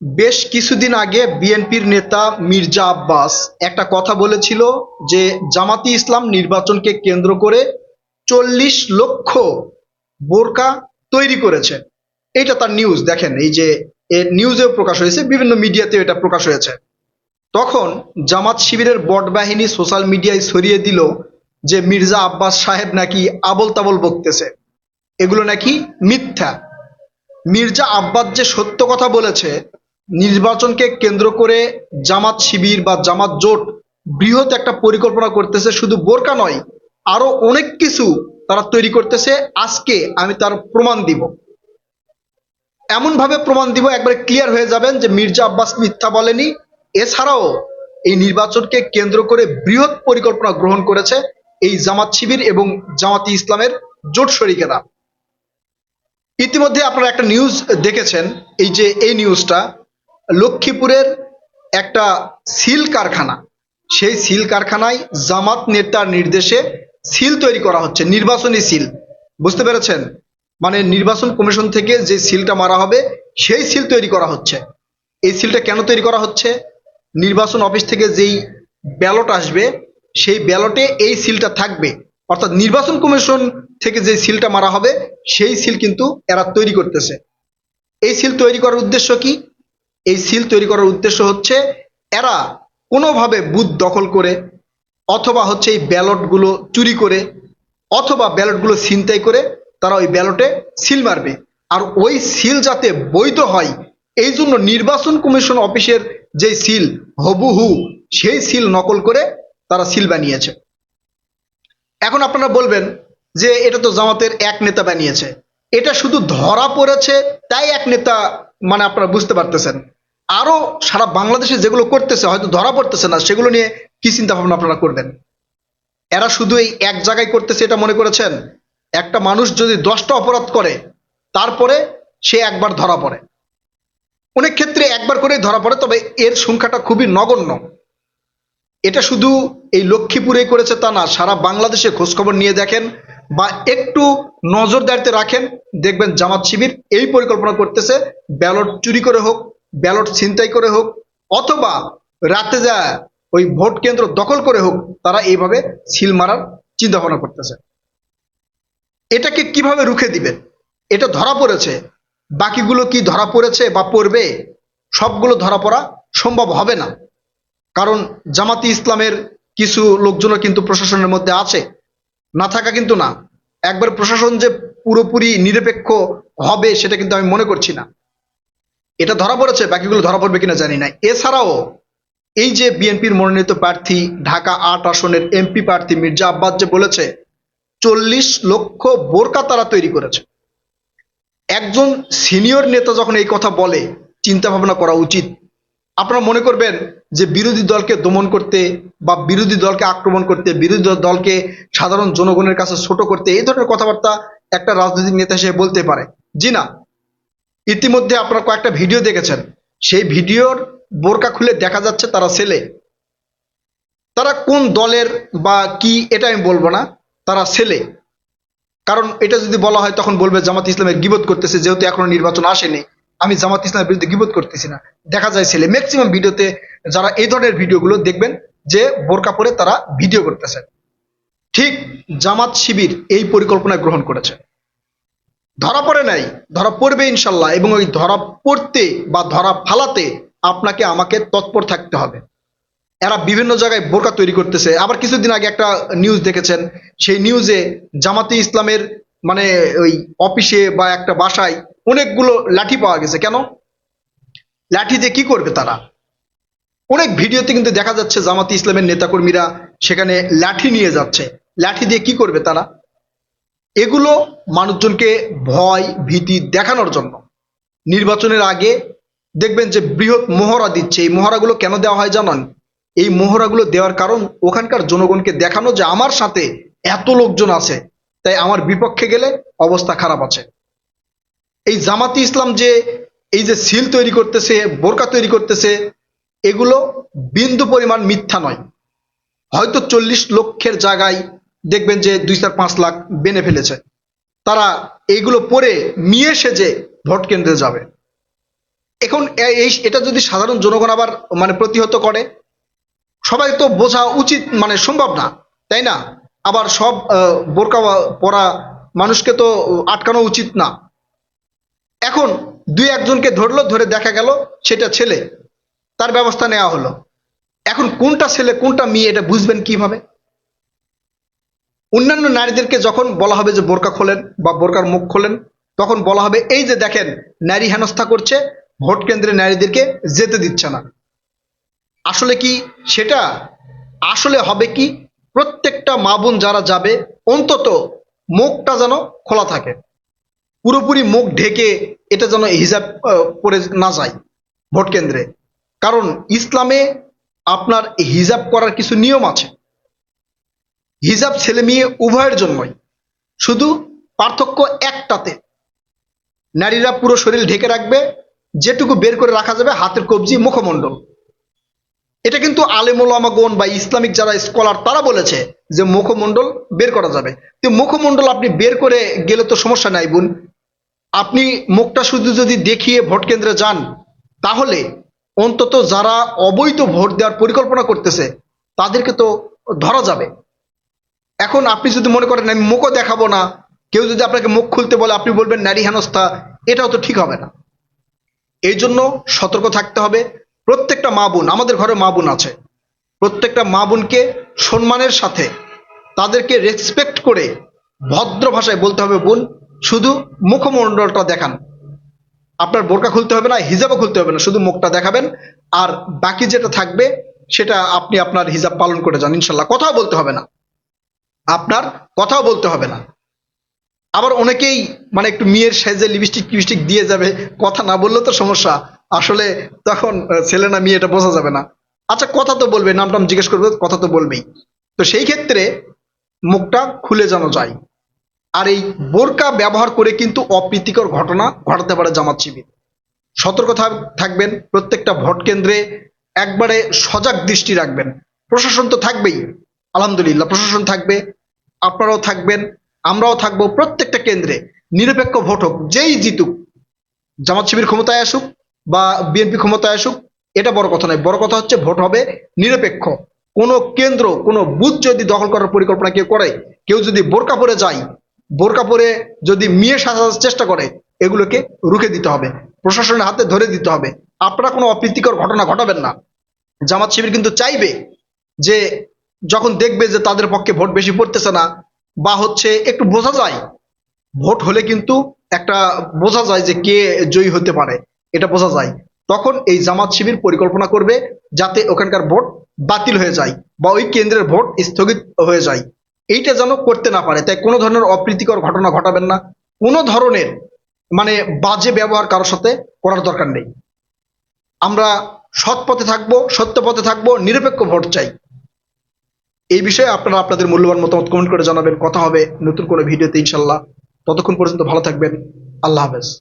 বেশ কিছুদিন আগে বিএনপির নেতা মির্জা আব্বাস একটা কথা বলেছিল যে জামাতি ইসলাম নির্বাচনকে কেন্দ্র করে চল্লিশ লক্ষ বোরকা তৈরি করেছে। এটা তার নিউজ দেখেন, এই যে নিউজেও প্রকাশ হয়েছে, বিভিন্ন মিডিয়াতেও এটা প্রকাশ হয়েছে। তখন জামাত শিবিরের বট বাহিনী সোশ্যাল মিডিয়ায় ছড়িয়ে দিল যে মির্জা আব্বাস সাহেব নাকি আবল তাবল বকতেছে। এগুলো নাকি মিথ্যা। মির্জা আব্বাস যে সত্য কথা বলেছে নির্বাচনকে কেন্দ্র করে জামাত শিবির বা জামাত জোট বৃহৎ একটা পরিকল্পনা করতেছে, শুধু বোরকা নয়, আরও অনেক কিছু তারা তৈরি করতেছে। আজকে আমি তার প্রমাণ দিব। এমন ভাবে প্রমাণ দিব, একবারে ক্লিয়ার হয়ে যাবেন যে মির্জা আব্বাস মিথ্যা বলেনি। এছাড়াও এই নির্বাচনকে কেন্দ্র করে বৃহৎ পরিকল্পনা গ্রহণ করেছে এই জামাত শিবির এবং জামাতি ইসলামের জোট শরিকেরা। ইতিমধ্যে আপনারা একটা নিউজ দেখেছেন, এই যে এই নিউজটা লক্ষ্মীপুরের একটা সিল কারখানা। সেই সিল কারখানায় জামাত নেতার নির্দেশে সিল তৈরি করা হচ্ছে, নির্বাচনী সিল। বুঝতে পেরেছেন? মানে নির্বাচন কমিশন থেকে যে সিলটা মারা হবে, সেই সিল তৈরি করা হচ্ছে। এই সিলটা কেন তৈরি করা হচ্ছে? নির্বাচন অফিস থেকে যেই ব্যালট আসবে, সেই ব্যালটে এই সিলটা থাকবে। অর্থাৎ নির্বাচন কমিশন থেকে যে সিলটা মারা হবে, সেই সিল কিন্তু এরা তৈরি করতেছে। এই সিল তৈরি করার উদ্দেশ্য কি? এই সিল তৈরি করার উদ্দেশ্য হচ্ছে এরা কোনোভাবে বুথ দখল করে অথবা হচ্ছে এই ব্যালটগুলো চুরি করে অথবা ব্যালটগুলো ছিনতাই করে তারা ওই ব্যালটে সিল মারবে। আর ওই সিল যাতে বৈধ হয়, এই জন্য নির্বাচন কমিশন অফিসের যে সিল, হবুহু সেই সিল নকল করে তারা সিল বানিয়েছে। এখন আপনারা বলবেন যে এটা তো জামাতের এক নেতা বানিয়েছে। এটা শুধু ধরা পড়েছে, তাই এক নেতা মানে আপনারা বুঝতে পারতেছেন। আরও সারা বাংলাদেশে যেগুলো করতেছে, হয়তো ধরা পড়তেছে না, সেগুলো নিয়ে কি চিন্তা ভাবনা আপনারা করবেন? এরা শুধু এই এক জায়গায় করতেছে এটা মনে করেছেন? একটা মানুষ যদি দশটা অপরাধ করে, তারপরে সে একবার ধরা পড়ে। অনেক ক্ষেত্রে একবার করেই ধরা পড়ে, তবে এর সংখ্যাটা খুবই নগণ্য। এটা শুধু এই লক্ষ্মীপুরেই করেছে তা না, সারা বাংলাদেশে খোঁজখবর নিয়ে দেখেন বা একটু নজরদারিতে রাখেন, দেখবেন জামাত শিবির এই পরিকল্পনা করতেছে, ব্যালট চুরি করে হোক, ব্যালট ছিনতাই করে হোক, অথবা রাতে যা ওই ভোট কেন্দ্র দখল করে হোক, তারা এইভাবে সিল মারার চিন্তা ভাবনা করতেছে। এটাকে কীভাবে রুখে দিবেন? এটা ধরা পড়েছে। বাকিগুলো কি ধরা পড়েছে বা পড়বে? সবগুলো ধরা পড়া সম্ভব হবে না। কারণ জামাতি ইসলামের কিছু লোকজনও কিন্তু প্রশাসনের মধ্যে আছে। না থাকা কিন্তু না। একবার প্রশাসন যে পুরোপুরি নিরপেক্ষ হবে সেটা কিন্তু আমি মনে করছি না। এটা ধরা পড়েছে, বাকিগুলো ধরা পড়বে কিনা জানি না। এছাড়াও এই যে বিএনপির মনোনীত প্রার্থী, ঢাকা আট আসনের এমপি প্রার্থী মির্জা আব্বাস যে বলেছে, চল্লিশ লক্ষ বোরকা তারা তৈরি করেছে। একজন সিনিয়র নেতা যখন এই কথা বলে চিন্তা ভাবনা করা উচিত। আপনারা মনে করবেন যে বিরোধী দলকে দমন করতে বা বিরোধী দলকে আক্রমণ করতে, বিরোধী দলকে সাধারণ জনগণের কাছে ছোট করতে এই ধরনের কথাবার্তা একটা রাজনৈতিক নেতা হিসেবে বলতে পারে। জি না। ইতিমধ্যে আপনারা কয়েকটা ভিডিও দেখেছেন। সেই ভিডিওর বোরকা খুলে দেখা যাচ্ছে তারা ছেলে তারা কোন দলের বা কি এটা আমি বলব না, তারা ছেলে কারণ এটা যদি বলা হয় তখন বলবে জামাত ইসলামের গিবত করতেছে, যেহেতু এখনও নির্বাচন আসেনি। আমি জামাত ইসলামের বিরুদ্ধে গিবত করতেছি না। দেখা যায় ছেলে ম্যাক্সিমাম ভিডিওতে যারা এই ধরনের ভিডিওগুলো দেখবেন, যে বোরকা পরে তারা ভিডিও করতেছে। ঠিক জামাত শিবির এই পরিকল্পনা গ্রহণ করেছে। ধরা পড়ে নাই, ধরা পড়বে ইনশাল্লাহ, এবং ওই ধরা পড়তে বা ধরা ফালাতে আপনাকে আমাকে তৎপর থাকতে হবে। এরা বিভিন্ন জায়গায় বোরকা তৈরি করতেছে। আবার কিছুদিন আগে একটা নিউজ দেখেছেন, সেই নিউজে জামাতে ইসলামের মানে ওই অফিসে বা একটা বাসায় অনেকগুলো লাঠি পাওয়া গেছে। কেন? লাঠি দিয়ে কি করবে তারা? অনেক ভিডিওতে কিন্তু দেখা যাচ্ছে জামাতি ইসলামের নেতাকর্মীরা সেখানে লাঠি নিয়ে যাচ্ছে। লাঠি দিয়ে কি করবে তারা? এগুলো মানুষজনকে ভয়, ভীতি দেখানোর জন্য। নির্বাচনের আগে দেখবেন যে বৃহৎ মোহরা দিচ্ছে। এই মোহরাগুলো কেন দেওয়া হয় জানান? এই মোহরাগুলো দেওয়ার কারণ ওখানকার জনগণকে দেখানো যে আমার সাথে এত লোকজন আছে, তাই আমার বিপক্ষে গেলে অবস্থা খারাপ আছে। এই জামাতি ইসলাম যে, এই যে সিল তৈরি করতেছে, বোরকা তৈরি করতেছে, এগুলো বিন্দু পরিমাণ মিথ্যা নয়। হয়তো চল্লিশ লক্ষের জায়গায় দেখবেন যে দুই চার পাঁচ লাখ বেনে ফেলেছে। তারা এইগুলো পরে নিয়ে সেজে ভোট কেন্দ্রে যাবে। এখন এই এটা যদি সাধারণ জনগণ আবার মানে প্রতিহত করে, সবাই তো বোঝা উচিত মানে সম্ভব না, তাই না? আবার সব বোরকা পরা মানুষকে তো আটকানো উচিত না। এখন দুই একজনকে ধরলো, ধরে দেখা গেল সেটা ছেলে। তার ব্যবস্থা নেওয়া হলো। এখন কোনটা ছেলে, কোনটা মেয়ে, এটা বুঝবেন কীভাবে? অন্যান্য নারীদেরকে যখন বলা হবে যে বোরকা খোলেন বা বোরকার মুখ খোলেন, তখন বলা হবে, এই যে দেখেন, নারী হেনস্থা করছে, ভোট কেন্দ্রে নারীদেরকে যেতে দিচ্ছে না। আসলে কি সেটা? আসলে হবে কি, প্রত্যেকটা মা বোন যারা যাবে, অন্তত মুখটা যেন খোলা থাকে। পুরোপুরি মুখ ঢেকে এটা যেন হিজাব পরে না যায় ভোট কেন্দ্রে। কারণ ইসলামে আপনার হিজাব করার কিছু নিয়ম আছে। হিজাব ছেলে মেয়ে উভয়ের জন্যই। শুধু পার্থক্য একটাতে। নারীরা পুরো শরীর ঢেকে রাখবে, যেটুকু বের করে রাখা যাবে হাতের কবজি, মুখমণ্ডল। এটা কিন্তু আলেমোলামাগণ বা ইসলামিক যারা স্কলার, তারা বলেছে যে মুখমণ্ডল বের করা যাবে। তো মুখমণ্ডল আপনি বের করে গেলে তো সমস্যা নাই বোন। আপনি মুখটা শুধু যদি দেখিয়ে ভোট কেন্দ্রে যান, তাহলে অন্তত যারা অবৈধ ভোট দেওয়ার পরিকল্পনা করতেছে, তাদেরকে তো ধরা যাবে। এখন আপনি যদি মনে করেন, আমি মুখও দেখাবো না কেউ যদি আপনাকে মুখ খুলতে বলে, আপনি বলবেন নারী হেনস্থা এটাও তো ঠিক হবে না। এই জন্য সতর্ক থাকতে হবে। প্রত্যেকটা মা বোন, আমাদের ঘরে মা বোন আছে, প্রত্যেকটা মা বোনকে সম্মানের সাথে তাদেরকে রেসপেক্ট করে ভদ্র ভাষায় বলতে হবে, বোন শুধু মুখমণ্ডলটা দেখান। আপনার বোরকা খুলতে হবে না, হিজাবও খুলতে হবে না, শুধু মুখটা দেখাবেন আর বাকি যেটা থাকবে সেটা আপনি আপনার হিজাব পালন করে যান, ইনশাল্লাহ। কথাও বলতে হবে না। আপনার কথাও বলতে হবে না। আবার অনেকেই মানে একটু মেয়ের সাইজে লিপস্টিক লিপস্টিক দিয়ে যাবে, কথা না বললে তো সমস্যা। আসলে তখন ছেলে না মেয়ে এটা বোঝা যাবে না। আচ্ছা কথা তো বলবে নাম টাম জিজ্ঞেস করবে, কথা তো বলবেই। তো সেই ক্ষেত্রে মুখটা খুলে যেন যায়। আর এই বোরকা ব্যবহার করে কিন্তু অপ্রীতিকর ঘটনা ঘটাতে পারে জামাত শিবির। সতর্ক থাকবেন, প্রত্যেকটা ভোট কেন্দ্রে একবারে সজাগ দৃষ্টি রাখবেন। প্রশাসন তো থাকবেই, আলহামদুলিল্লাহ, প্রশাসন থাকবে, আপনারাও থাকবেন, আমরাও থাকব, প্রত্যেকটা কেন্দ্রে, নিরপেক্ষ ভোট হোক, যেই জিতুক, জামাত শিবির ক্ষমতায় আসুক বা বিএনপি ক্ষমতায় আসুক, এটা বড় কথা নয়, বড় কথা হচ্ছে ভোট হবে নিরপেক্ষ। কোনো কেন্দ্র, কোনো বুথ যদি দখল করার পরিকল্পনা কেউ করে, কেউ যদি বোরকা পরে যায় বোরকা পরে যদি মেয়ে সাজার চেষ্টা করে, এগুলোকে রুখে দিতে হবে, প্রশাসনের হাতে ধরে দিতে হবে। আপনারা কোনো অপ্রীতিকর ঘটনা ঘটাবেন না। জামাত শিবির কিন্তু চাইবে যে যখন দেখবে যে তাদের পক্ষে ভোট বেশি পড়তেছে না, বা হচ্ছে একটু বোঝা যায়, ভোট হলে কিন্তু একটা বোঝা যায় যে কে জয়ী হতে পারে, এটা বোঝা যায়। তখন এই জামাত শিবির পরিকল্পনা করবে যাতে ওখানকার ভোট বাতিল হয়ে যায়, বা ওই কেন্দ্রের ভোট স্থগিত হয়ে যায়। এইটা যেন করতে না পারে, তাই কোনো ধরনের অপ্রীতিকর ঘটনা ঘটাবেন না। কোনো ধরনের মানে বাজে ব্যবহার কারোর সাথে করার দরকার নেই। আমরা সৎ পথে থাকব, সত্য পথে থাকব, নিরপেক্ষ ভোট চাই। এই বিষয়ে আপনারা আপনাদের মূল্যবান মতামত কমেন্ট করে জানাবেন। কথা হবে নতুন কোনো ভিডিওতে ইনশাল্লাহ। ততক্ষণ পর্যন্ত ভালো থাকবেন। আল্লাহ হাফেজ।